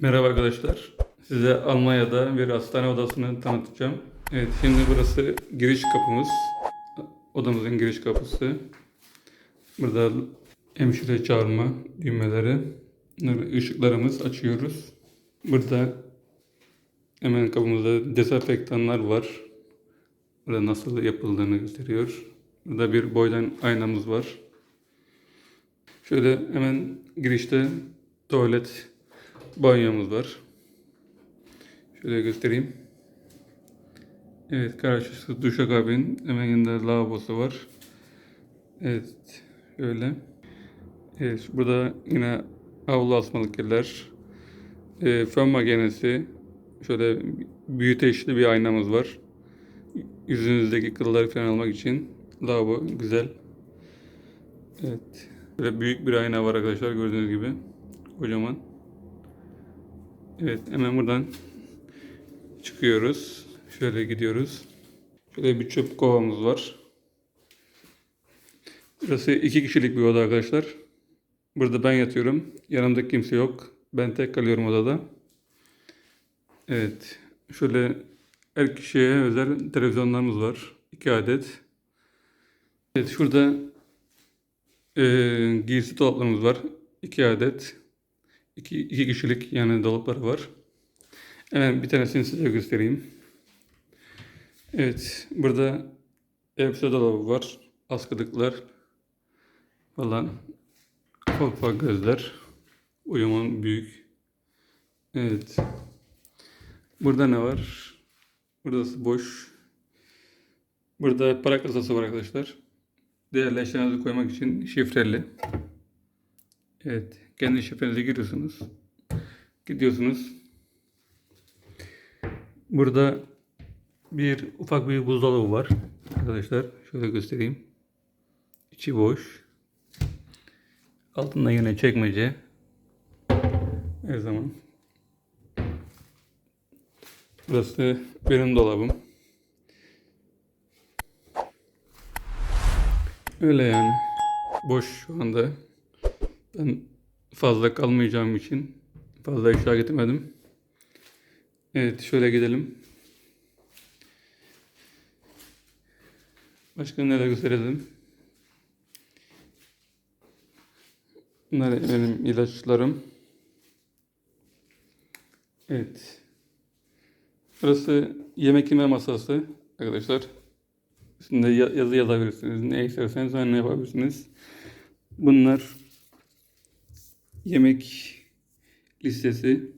Merhaba arkadaşlar. Size Almanya'da bir hastane odasını tanıtacağım. Evet şimdi burası giriş kapımız. Odamızın giriş kapısı. Burada hemşire çağırma düğmeleri. Bunları ışıklarımız açıyoruz. Burada hemen kapımızda dezenfektanlar var. Burada nasıl yapıldığını gösteriyor. Burada bir boydan aynamız var. Şöyle hemen girişte tuvalet, banyomuz var. Şöyle göstereyim. Evet, karşısı duşakabin. Hemen yanında lavabosu var. Evet, şöyle. Evet, burada yine havlu asmalık yerler. E, fön makinesi. Şöyle büyüteçli bir aynamız var. Yüzünüzdeki kılları falan almak için. Lavabo güzel. Evet. Böyle büyük bir ayna var arkadaşlar gördüğünüz gibi. Kocaman. Evet hemen buradan çıkıyoruz. Şöyle gidiyoruz. Şöyle bir çöp kovamız var. Burası iki kişilik bir oda arkadaşlar. Burada ben yatıyorum. Yanımda kimse yok. Ben tek kalıyorum odada. Evet. Şöyle her kişiye özel televizyonlarımız var. iki adet. Evet şurada ee, giysi dolaplarımız var. 2 adet. 2 iki kişilik yani dolapları var. Hemen bir tanesini size göstereyim. Evet, burada elbise dolabı var. Askılıklar falan. Ufak ufak gözler. Uyumun büyük. Evet. Burada ne var? Burası boş. Burada para kasası var arkadaşlar. Değerli eşyalarınızı koymak için şifreli. Evet. Kendi şifrenizi giriyorsunuz. Gidiyorsunuz. Burada bir ufak bir buzdolabı var. Arkadaşlar şöyle göstereyim. İçi boş. Altında yine çekmece. Her zaman. Burası benim dolabım. Öyle yani. Boş şu anda. Ben fazla kalmayacağım için fazla eşya getirmedim. Evet şöyle gidelim. Başka neler gösterelim? Bunlar benim ilaçlarım. Evet. Burası yemek yeme masası arkadaşlar. Üstünde ya- yazı yazabilirsiniz. Ne isterseniz ne yapabilirsiniz. Bunlar yemek listesi.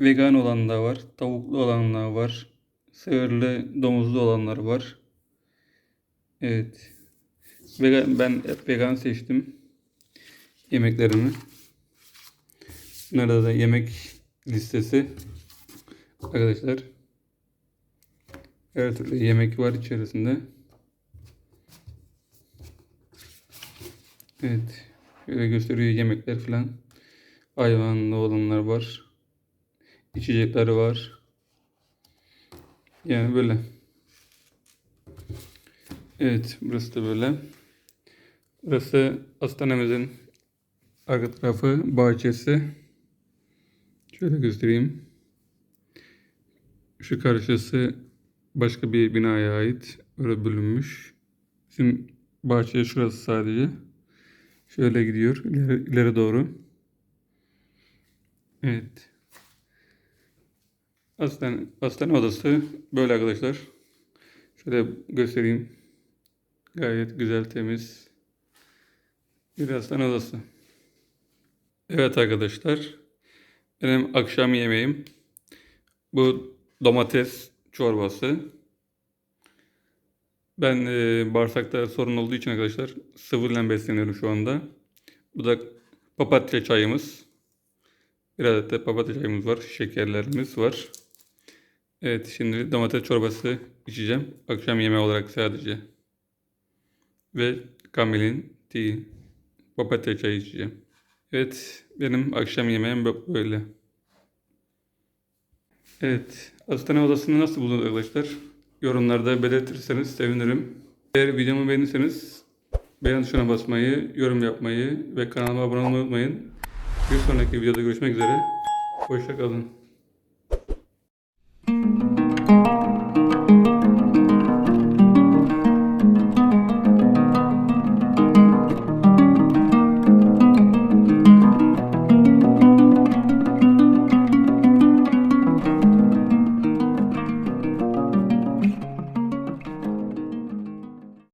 Vegan olan da var. Tavuklu olanlar var. Sığırlı, domuzlu olanlar var. Evet. Vegan, ben hep vegan seçtim. Yemeklerimi. Nerede da yemek listesi. Arkadaşlar. Her türlü yemek var içerisinde. Evet. Şöyle gösteriyor yemekler falan. Hayvanlı olanlar var. İçecekler var. Yani böyle. Evet. Burası da böyle. Burası hastanemizin arka tarafı bahçesi. Şöyle göstereyim. Şu karşısı başka bir binaya ait. Öyle bölünmüş. Bizim bahçe şurası sadece. Şöyle gidiyor ileri, ileri doğru. Evet. Hastane, hastane odası böyle arkadaşlar. Şöyle göstereyim. Gayet güzel, temiz bir hastane odası. Evet arkadaşlar. Benim akşam yemeğim. Bu domates çorbası. Ben e, bağırsakta sorun olduğu için arkadaşlar sıvıyla besleniyorum şu anda. Bu da papatya çayımız. Bir adet de papatya çayımız var. Şekerlerimiz var. Evet şimdi domates çorbası içeceğim. Akşam yemeği olarak sadece. Ve Kamil'in tea, papatya çayı içeceğim. Evet benim akşam yemeğim böyle. Evet hastane odasını nasıl buldunuz arkadaşlar? Yorumlarda belirtirseniz sevinirim. Eğer videomu beğenirseniz beğen tuşuna basmayı, yorum yapmayı ve kanalıma abone olmayı unutmayın. Bir sonraki videoda görüşmek üzere. Hoşça kalın.